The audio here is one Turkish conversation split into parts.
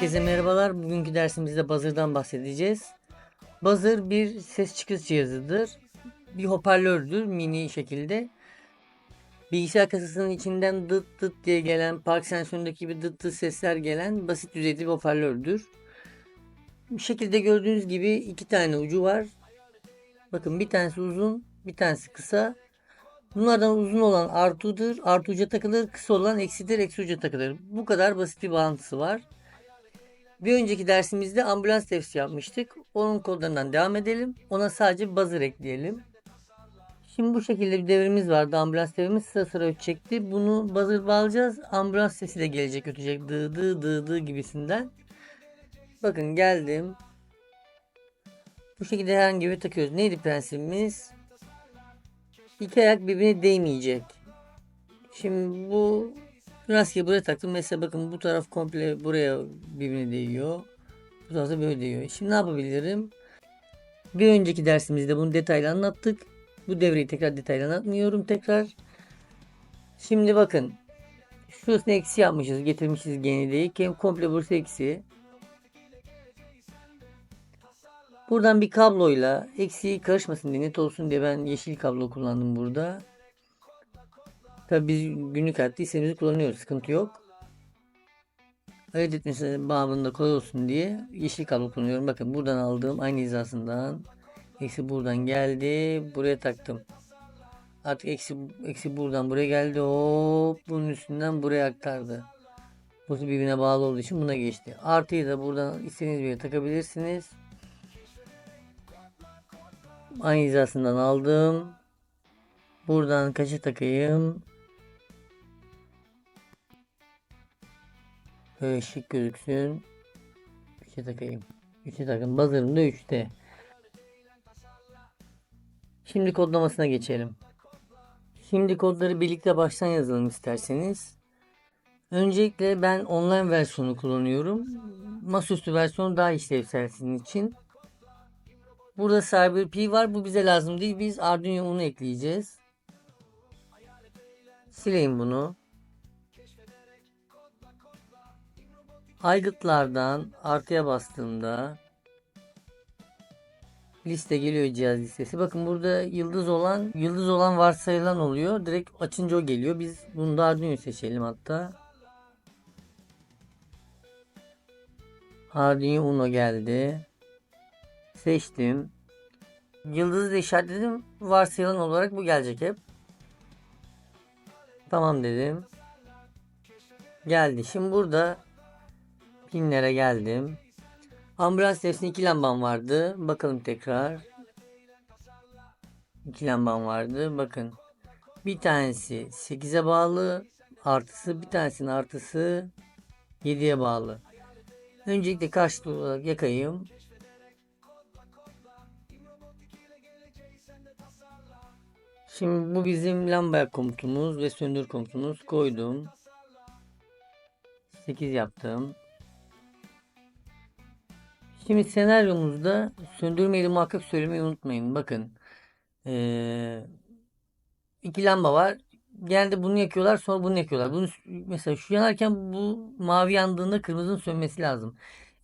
Herkese merhabalar. Bugünkü dersimizde buzzer'dan bahsedeceğiz. Buzzer bir ses çıkış cihazıdır. Bir hoparlördür mini şekilde. Bilgisayar kasasının içinden dıt dıt diye gelen, park sensöründeki gibi dıt dıt sesler gelen basit düzeyde bir hoparlördür. Şekilde gördüğünüz gibi iki tane ucu var. Bakın bir tanesi uzun, bir tanesi kısa. Bunlardan uzun olan artıdır, artı uca takılır, kısa olan eksidir, eksi uca takılır. Bu kadar basit bir bağlantısı var. Bir önceki dersimizde ambulans testi yapmıştık. Onun kodlarından devam edelim. Ona sadece buzzer ekleyelim. Şimdi bu şekilde bir devrimiz vardı. Ambulans devrimiz sıra sıra ötecekti. Bunu buzzer bağlayacağız. Ambulans sesi de gelecek ötecek. Dı dı dı dı gibisinden. Bakın geldim. Bu şekilde herhangi bir takıyoruz. Neydi prensibimiz? İki ayak birbirine değmeyecek. Şimdi bu rastgele buraya taktım. Mesela bakın bu taraf komple buraya birbirine değiyor. Bu taraf da böyle değiyor. Şimdi ne yapabilirim? Bir önceki dersimizde bunu detaylı anlattık. Bu devreyi tekrar detaylı anlatmıyorum tekrar. Şimdi bakın. Şurasını eksi yapmışız. Getirmişiz genideyi. Hem komple burası eksi. Buradan bir kabloyla eksiği karışmasın diye net olsun diye ben yeşil kablo kullandım burada. Tabi biz günlük hayatta istediğimizi kullanıyoruz. Sıkıntı yok. Ayırt etmesi bağımında kolay olsun diye yeşil kablo kullanıyorum. Bakın buradan aldığım aynı hizasından. Eksi buradan geldi. Buraya taktım. Artık eksi, eksi buradan buraya geldi. Hop bunun üstünden buraya aktardı. Bu birbirine bağlı olduğu için buna geçti. Artıyı da buradan istediğiniz bir yere takabilirsiniz. Aynı hizasından aldım. Buradan kaça takayım? Böyle şık gözüksün. 3'e takayım. 3'e takın. Buzzer'ım da 3'te. Şimdi kodlamasına geçelim. Şimdi kodları birlikte baştan yazalım isterseniz. Öncelikle ben online versiyonu kullanıyorum. Masaüstü versiyonu daha işlevsel sizin için. Burada Cyber P var. Bu bize lazım değil. Biz Arduino Uno ekleyeceğiz. Sileyim bunu. Aygıtlardan artıya bastığımda liste geliyor cihaz listesi. Bakın burada yıldız olan yıldız olan varsayılan oluyor. Direkt açınca o geliyor. Biz bunu da Arduino seçelim hatta. Arduino Uno geldi. Seçtim. Yıldızı da işaretledim. Varsayılan olarak bu gelecek hep. Tamam dedim. Geldi. Şimdi burada pinlere geldim. Ambulans testinde iki lambam vardı. Bakalım tekrar. İki lambam vardı. Bakın. Bir tanesi 8'e bağlı. Artısı bir tanesinin artısı 7'ye bağlı. Öncelikle karşılıklı olarak yakayım. Şimdi bu bizim lamba komutumuz ve söndür komutumuz. Koydum. 8 yaptım. Şimdi senaryomuzda söndürmeyi muhakkak söylemeyi unutmayın. Bakın. Ee, iki lamba var. Genelde bunu yakıyorlar sonra bunu yakıyorlar. Bunu mesela şu yanarken bu mavi yandığında kırmızının sönmesi lazım.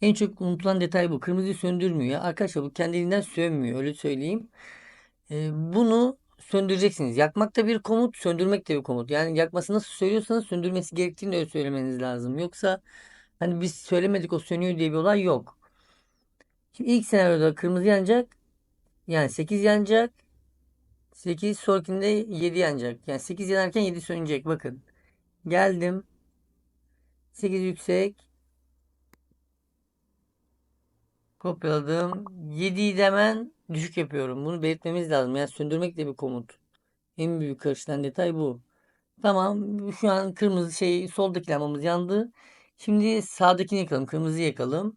En çok unutulan detay bu. Kırmızıyı söndürmüyor. Arkadaşlar bu kendiliğinden sönmüyor. Öyle söyleyeyim. Ee, bunu söndüreceksiniz. Yakmak da bir komut, söndürmek de bir komut. Yani yakması nasıl söylüyorsanız söndürmesi gerektiğini de öyle söylemeniz lazım. Yoksa hani biz söylemedik o sönüyor diye bir olay yok. Şimdi ilk senaryoda kırmızı yanacak. Yani 8 yanacak. 8 sonrakinde 7 yanacak. Yani 8 yanarken 7 sönecek. Bakın. Geldim. 8 yüksek. Kopyaladım. 7'yi de hemen düşük yapıyorum. Bunu belirtmemiz lazım. Yani söndürmek de bir komut. En büyük karışılan detay bu. Tamam. Şu an kırmızı şey soldaki lambamız yandı. Şimdi sağdakini yakalım. Kırmızıyı yakalım.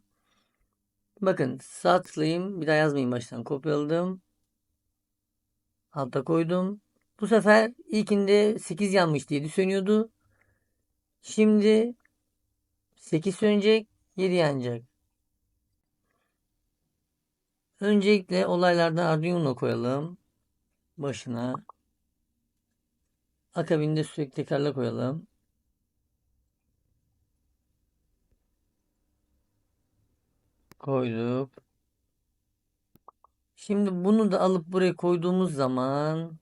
Bakın sağ tıklayayım. Bir daha yazmayayım baştan. Kopyaladım. Alta koydum. Bu sefer ilkinde 8 yanmış diye sönüyordu. Şimdi 8 sönecek. 7 yanacak. Öncelikle olaylardan Arduino koyalım. Başına. Akabinde sürekli tekrarla koyalım. Koyduk. Şimdi bunu da alıp buraya koyduğumuz zaman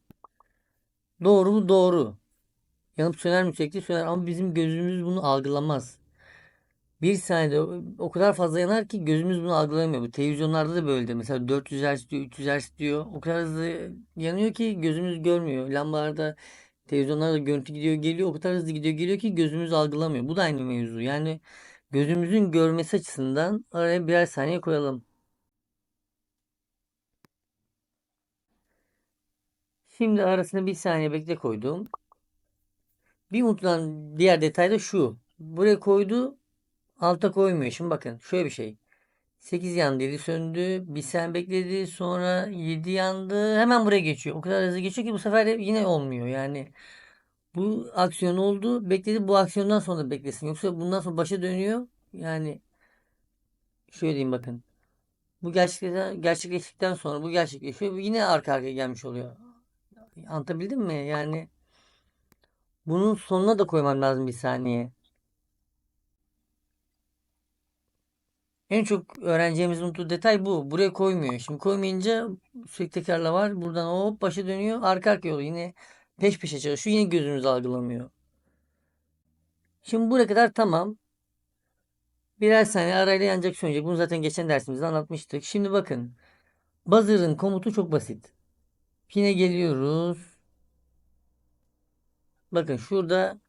doğru mu? Doğru. Yanıp söner mi sürekli söner ama bizim gözümüz bunu algılamaz. Bir saniyede o- kadar fazla yanar ki gözümüz bunu algılayamıyor. Bu televizyonlarda da böyledir. Mesela 400 Hz diyor, 300 Hz diyor. O kadar hızlı yanıyor ki gözümüz görmüyor. Lambalarda, televizyonlarda görüntü gidiyor geliyor. O kadar hızlı gidiyor geliyor ki gözümüz algılamıyor. Bu da aynı mevzu. Yani gözümüzün görmesi açısından araya birer saniye koyalım. Şimdi arasına bir saniye bekle koydum. Bir unutulan diğer detay da şu. Buraya koydu, alta koymuyor. Şimdi bakın şöyle bir şey. 8 yandı, 7 söndü. Bir sen bekledi, sonra 7 yandı. Hemen buraya geçiyor. O kadar hızlı geçiyor ki bu sefer yine olmuyor. Yani bu aksiyon oldu, bekledi. Bu aksiyondan sonra beklesin. Yoksa bundan sonra başa dönüyor. Yani şöyle diyeyim bakın. Bu gerçekten gerçekleştikten sonra bu gerçekleşiyor. Yine arka arkaya gelmiş oluyor. Anlatabildim mi? Yani bunun sonuna da koymam lazım bir saniye. En çok öğreneceğimiz unuttuğu detay bu. Buraya koymuyor. Şimdi koymayınca sürekli tekrarla var. Buradan hop başa dönüyor. Arka arkaya oluyor. Yine peş peşe çalışıyor. Yine gözümüz algılamıyor. Şimdi buraya kadar tamam. Birer saniye arayla yanacak sönecek. Bunu zaten geçen dersimizde anlatmıştık. Şimdi bakın. Buzzer'ın komutu çok basit. Pine geliyoruz. Bakın şurada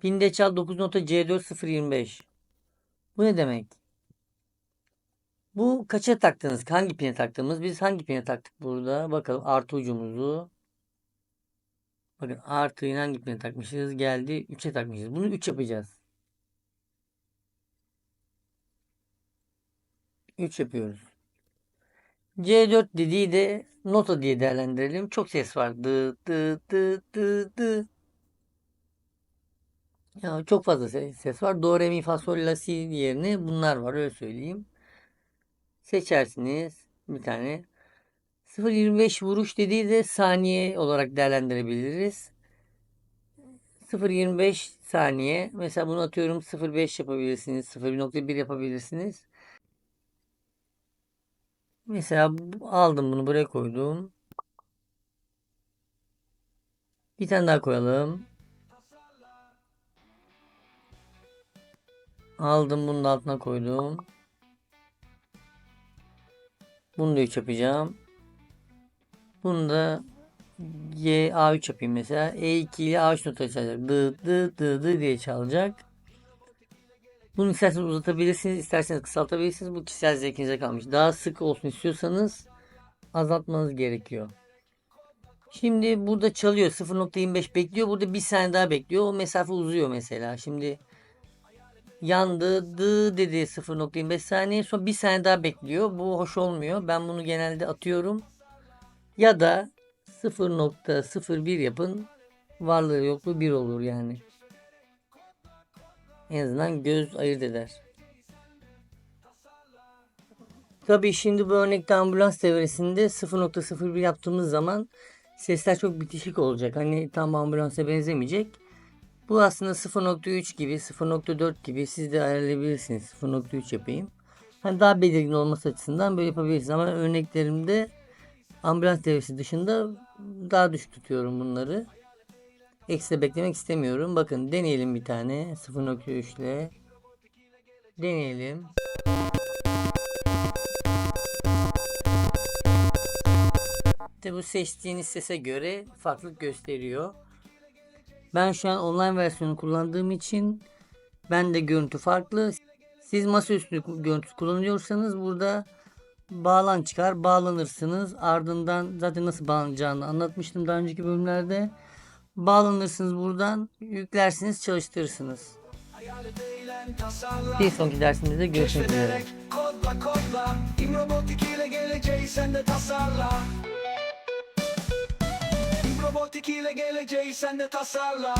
pinde çal 9 nota C4025. Bu ne demek? Bu kaça taktınız? Hangi pine taktığımız? Biz hangi pine taktık burada? Bakalım artı ucumuzu. Bakın artıyı hangi pine takmışız? Geldi 3'e takmışız. Bunu 3 yapacağız. 3 yapıyoruz. C4 dediği de nota diye değerlendirelim. Çok ses var. Dı dı dı dı dı. Ya çok fazla ses, ses var. Do, re, mi, fa, sol, la, si yerine bunlar var. Öyle söyleyeyim. Seçersiniz bir tane. 0.25 vuruş dediği de saniye olarak değerlendirebiliriz. 0.25 saniye. Mesela bunu atıyorum 0.5 yapabilirsiniz. 0.1 yapabilirsiniz. Mesela aldım bunu buraya koydum. Bir tane daha koyalım. Aldım bunun altına koydum. Bunu da 3 yapacağım. Bunu da G A3 yapayım mesela. E2 ile A3 nota çalacak. Dı dı dı dı diye çalacak. Bunu isterseniz uzatabilirsiniz, isterseniz kısaltabilirsiniz. Bu kişisel zevkinize kalmış. Daha sık olsun istiyorsanız azaltmanız gerekiyor. Şimdi burada çalıyor 0.25 bekliyor. Burada bir saniye daha bekliyor. O mesafe uzuyor mesela. Şimdi yandı dı dedi 0.25 saniye sonra bir saniye daha bekliyor. Bu hoş olmuyor. Ben bunu genelde atıyorum. Ya da 0.01 yapın. Varlığı yokluğu 1 olur yani. En azından göz ayırt eder. Tabii şimdi bu örnekte ambulans devresinde 0.01 yaptığımız zaman sesler çok bitişik olacak. Hani tam ambulansa benzemeyecek. Bu aslında 0.3 gibi, 0.4 gibi siz de ayarlayabilirsiniz. 0.3 yapayım. Hani daha belirgin olması açısından böyle yapabilirsiniz. Ama örneklerimde ambulans devresi dışında daha düşük tutuyorum bunları. Ekstra beklemek istemiyorum. Bakın deneyelim bir tane 0.3 ile. Deneyelim. İşte bu seçtiğiniz sese göre farklılık gösteriyor. Ben şu an online versiyonu kullandığım için ben de görüntü farklı. Siz masaüstü görüntü kullanıyorsanız burada bağlan çıkar, bağlanırsınız. Ardından zaten nasıl bağlanacağını anlatmıştım daha önceki bölümlerde. Bağlanırsınız buradan, yüklersiniz, çalıştırırsınız. Bir sonraki dersimizde görüşmek üzere. Kodla kodla İmrobotik ile geleceği sen de tasarla İmrobotik ile geleceği sen de tasarla